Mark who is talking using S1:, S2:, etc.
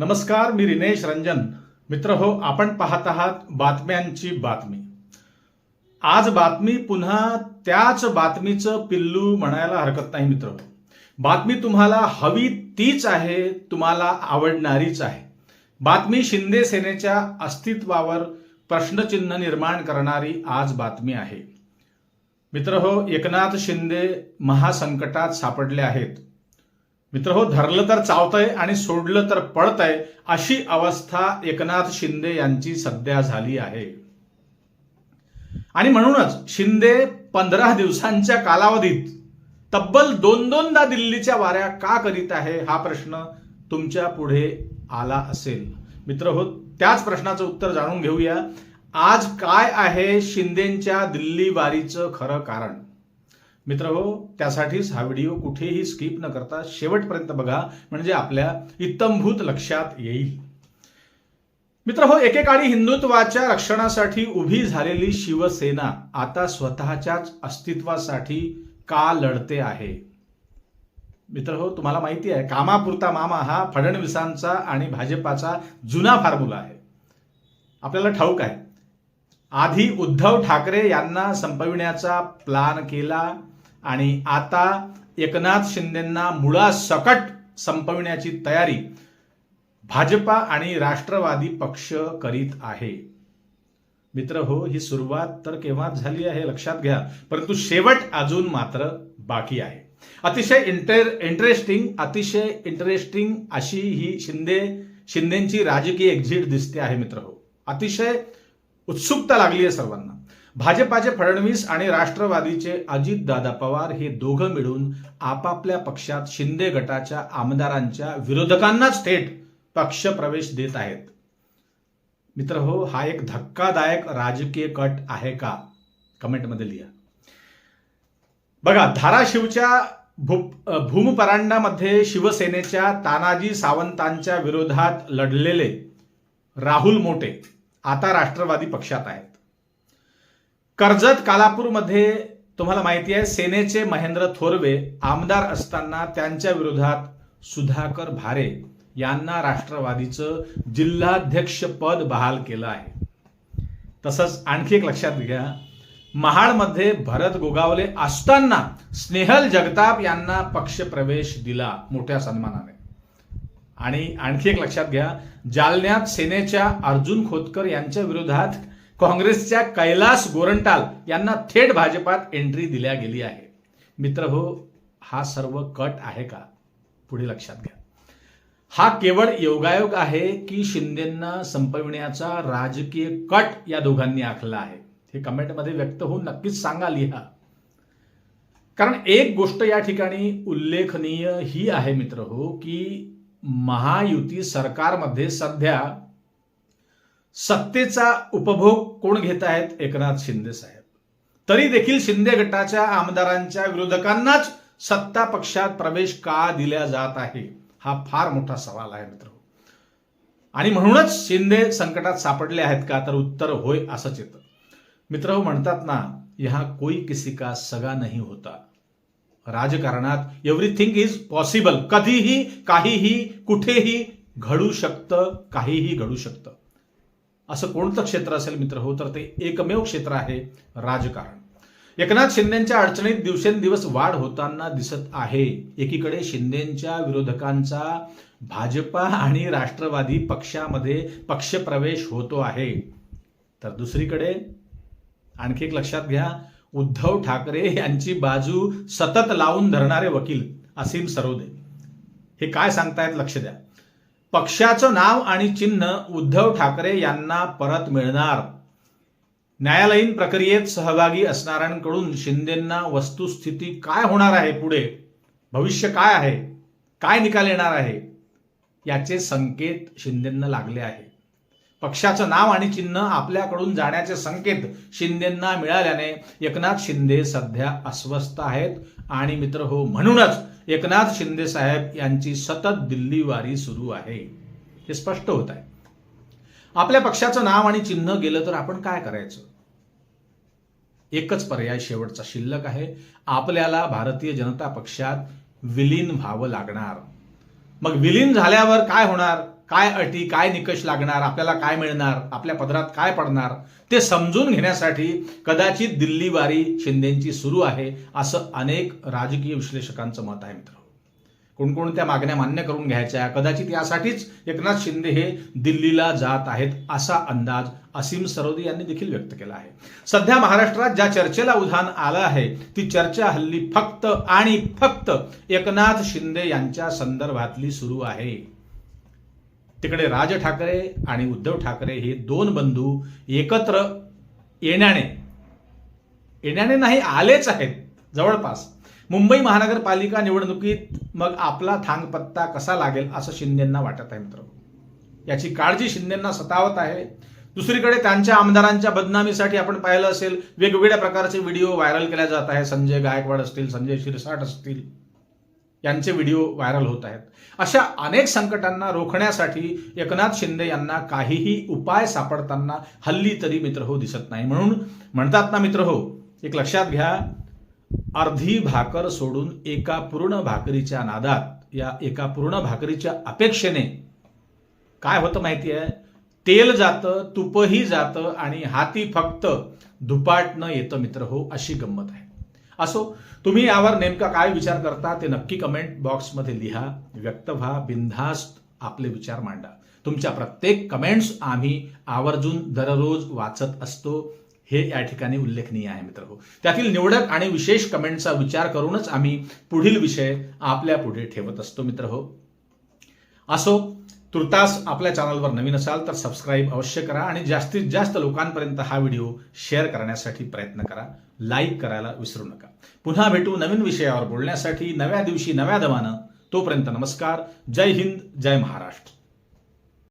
S1: नमस्कार मी रिनेश रंजन. मित्र हो आपण पाहत आहात बातम्यांची बातमी. आज बातमी पुन्हा त्याच बातमीचं पिल्लू म्हणायला हरकत नाही मित्र हो. बातमी तुम्हाला हवी तीच आहे तुम्हाला आवडणारीच आहे. बातमी शिंदे सेनेच्या अस्तित्वावर प्रश्नचिन्ह निर्माण करणारी आज बातमी आहे. मित्र हो एकनाथ शिंदे महासंकटात सापडले आहेत. मित्र हो धरलं तर चावतंय आणि सोडलं तर पळतंय अशी अवस्था एकनाथ शिंदे यांची सध्या झाली आहे. आणि म्हणूनच शिंदे पंधरा दिवसांच्या कालावधीत तब्बल दोन दोनदा दिल्लीच्या वाऱ्या का करीत आहे हा प्रश्न तुमच्यापुढे आला असेल. मित्र हो त्याच प्रश्नाचं उत्तर जाणून घेऊया. आज काय आहे शिंदेच्या दिल्ली वारीचं खरं कारण? मित्र हो त्यासाठीच हा व्हिडिओ कुठेही स्किप न करता शेवटपर्यंत बघा म्हणजे आपल्या इत्तंभूत लक्षात येईल. मित्र हो एकेकाळी हिंदुत्वाच्या रक्षणासाठी उभी झालेली शिवसेना आता स्वतःच्याच अस्तित्वासाठी का लढते आहे? मित्र हो तुम्हाला माहिती आहे कामापुरता मामा हा फडणवीसांचा आणि भाजपाचा जुना फॉर्म्युला आहे. आपल्याला ठाऊक आहे. आधी उद्धव ठाकरे यांना संपविण्याचा प्लान केला आणि आता एकनाथ शिंदेंना मुळासकट संपविण्याची तयारी भाजपा आणि राष्ट्रवादी पक्ष करीत आहे. मित्र हो ही सुरुवात तर केव्हाच झाली आहे लक्षात घ्या परंतु शेवट अजून मात्र बाकी आहे. अतिशय इंटर इंटरेस्टिंग अतिशय इंटरेस्टिंग अशी ही शिंदे शिंदेची राजकीय एक्झिट दिसते आहे मित्र हो. अतिशय उत्सुकता लागली आहे सर्वांना. भाजपाचे फडणवीस आणि राष्ट्रवादीचे अजितदादा पवार हे दोघं मिळून आपापल्या पक्षात शिंदे गटाच्या आमदारांच्या विरोधकांनाच थेट पक्ष प्रवेश देत आहेत. मित्र हो हा एक धक्कादायक राजकीय कट आहे का? कमेंटमध्ये लिहा. बघा धाराशिवच्या भू भूमपरांडामध्ये शिवसेनेच्या तानाजी सावंतांच्या विरोधात लढलेले राहुल मोटे आता राष्ट्रवादी पक्षात आहेत. कर्जत कालापूरमध्ये तुम्हाला माहिती आहे सेनेचे महेंद्र थोरवे आमदार असताना त्यांच्या विरोधात सुधाकर भारे यांना राष्ट्रवादीचं जिल्हाध्यक्ष पद बहाल केलं आहे. तसंच आणखी एक लक्षात घ्या महाडमध्ये भरत गोगावले असताना स्नेहल जगताप यांना पक्षप्रवेश दिला मोठ्या सन्मानाने. आणि आणखी एक लक्षात घ्या जालन्यात सेनेच्या अर्जुन खोतकर यांच्या विरोधात काँग्रेसच्या कैलास गोरंटाल यांना थेट भाजपात एंट्री दिल्या गेली आहे. मित्र हो हा सर्व कट आहे का? पुढे लक्षात घ्या. हा केवळ योगायोग आहे की शिंदेंना संपविण्याचा राजकीय कट या दोघांनी आखला आहे. हे कमेंटमध्ये व्यक्त होऊन नक्कीच सांगा लिहा. कारण एक गोष्ट या ठिकाणी उल्लेखनीय ही आहे मित्र हो की महायुती सरकारमध्ये सध्या सत्तेचा उपभोग कोण घेत आहेत? एकनाथ शिंदे साहेब. तरी देखील शिंदे गटाच्या आमदारांच्या विरोधकांनाच सत्ता पक्षात प्रवेश का दिला जात आहे? हा फार मोठा सवाल आहे मित्र. आणि म्हणूनच शिंदे संकटात सापडले आहेत का? तर उत्तर होय असंच येतं. मित्र म्हणतात ना यहा कोई किसी का सगा नाही होता. राजकारणात एव्हरीथिंग इज पॉसिबल कधीही काहीही कुठेही घडू शकतं काहीही घडू शकतं. असं कोणतं क्षेत्र असेल मित्र? हो तर ते एकमेव क्षेत्र आहे राजकारण. एकनाथ शिंदेच्या अडचणीत दिवसेंदिवस वाढ होताना दिसत आहे. एकीकडे शिंदेच्या विरोधकांचा भाजपा आणि राष्ट्रवादी पक्षामध्ये पक्षप्रवेश होतो आहे. तर दुसरीकडे आणखी एक लक्षात घ्या उद्धव ठाकरे यांची बाजू सतत लावून धरणारे वकील असीम सरोदे. हे काय सांगतायत? लक्ष द्या. पक्षाचं नाव आणि चिन्ह उद्धव ठाकरे यांना परत मिळणार. न्यायालयीन प्रक्रियेत सहभागी असणाऱ्यांकडून शिंदेंना वस्तुस्थिती काय होणार आहे पुढे? भविष्य काय आहे? काय निकाल येणार आहे? याचे संकेत शिंदेंना लागले आहे पक्षाचं नाव आणि चिन्ह आपल्याकडून जाण्याचे संकेत शिंदेंना मिळाल्याने एकनाथ शिंदे सध्या अस्वस्थ आहेत. आणि मित्र हो म्हणूनच एकनाथ शिंदे साहेब यांची सतत दिल्ली वारी सुरू आहे. हे स्पष्ट होत आहे. आपल्या पक्षाचं नाव आणि चिन्ह गेलं तर आपण काय करायचं? एकच पर्याय शेवटचा शिल्लक आहे. आपल्याला भारतीय जनता पक्षात विलीन व्हावं लागणार. मग विलीन झाल्यावर काय होणार? काय अटी काय निकष लागणार आपल्याला काय मिळणार आपल्या पदरात काय पडणार ते समजून घेण्यासाठी कदाचित दिल्लीवारी शिंदेची सुरू आहे असं अनेक राजकीय विश्लेषकांचं मत आहे मित्र. कोणकोणत्या मागण्या मान्य करून घ्यायच्या कदाचित यासाठीच एकनाथ शिंदे हे दिल्लीला जात आहेत असा अंदाज असीम सरोदे यांनी देखील व्यक्त केला आहे. सध्या महाराष्ट्रात ज्या चर्चेला उधाण आलं आहे ती चर्चा हल्ली फक्त आणि फक्त एकनाथ शिंदे यांच्या संदर्भातली सुरू आहे. तिकडे राज ठाकरे आणि उद्धव ठाकरे हे दोन बंधू एकत्र येण्याने येण्याने नाही आलेच आहेत जवळपास. मुंबई महानगरपालिका निवडणुकीत मग आपला थांगपत्ता कसा लागेल असं शिंदेंना वाटत आहे मित्र याची काळजी शिंदेंना सतावत आहे. दुसरीकडे त्यांच्या आमदारांच्या बदनामीसाठी आपण पाहिलं असेल वेगवेगळ्या प्रकारचे व्हिडिओ व्हायरल केल्या जात आहे संजय गायकवाड असतील संजय शिरसाट असतील. यांचे व्हिडिओ व्हायरल होत आहेत. अशा अनेक संकटांना रोखण्यासाठी एकनाथ शिंदे यांना काहीही उपाय सापडताना हल्ली तरी मित्र हो दिसत नाही. म्हणून म्हणतात ना मित्र हो एक लक्षात घ्या अर्धी भाकर सोडून एका पूर्ण भाकरीच्या नादात या एका पूर्ण भाकरीच्या अपेक्षेने काय होतं माहिती आहे? तेल जातं तुपही जातं आणि हाती फक्त धुपाटणं येतं मित्र हो अशी गंमत आहे. असो तुम्ही यावर नेमका काय विचार करता ते नक्की कमेंट बॉक्समध्ये लिहा. व्यक्त व्हा बिनधास्त आपले विचार मांडा. तुमच्या प्रत्येक कमेंट्स आम्ही आवर्जून दररोज वाचत असतो. हे या ठिकाणी उल्लेखनीय आहे मित्र हो त्यातील निवडक आणि विशेष कमेंटचा विचार करूनच आम्ही पुढील विषय आपल्या पुढे ठेवत असतो मित्र हो असो तुर्तास आपल्या चॅनलवर नवीन असाल तर सबस्क्राईब अवश्य करा आणि जास्तीत जास्त लोकांपर्यंत हा व्हिडिओ शेअर करण्यासाठी प्रयत्न करा. लाईक करायला विसरू नका. पुन्हा भेटू नवीन विषयावर बोलण्यासाठी नव्या दिवशी नव्या दमानं. तोपर्यंत नमस्कार. जय हिंद जय महाराष्ट्र.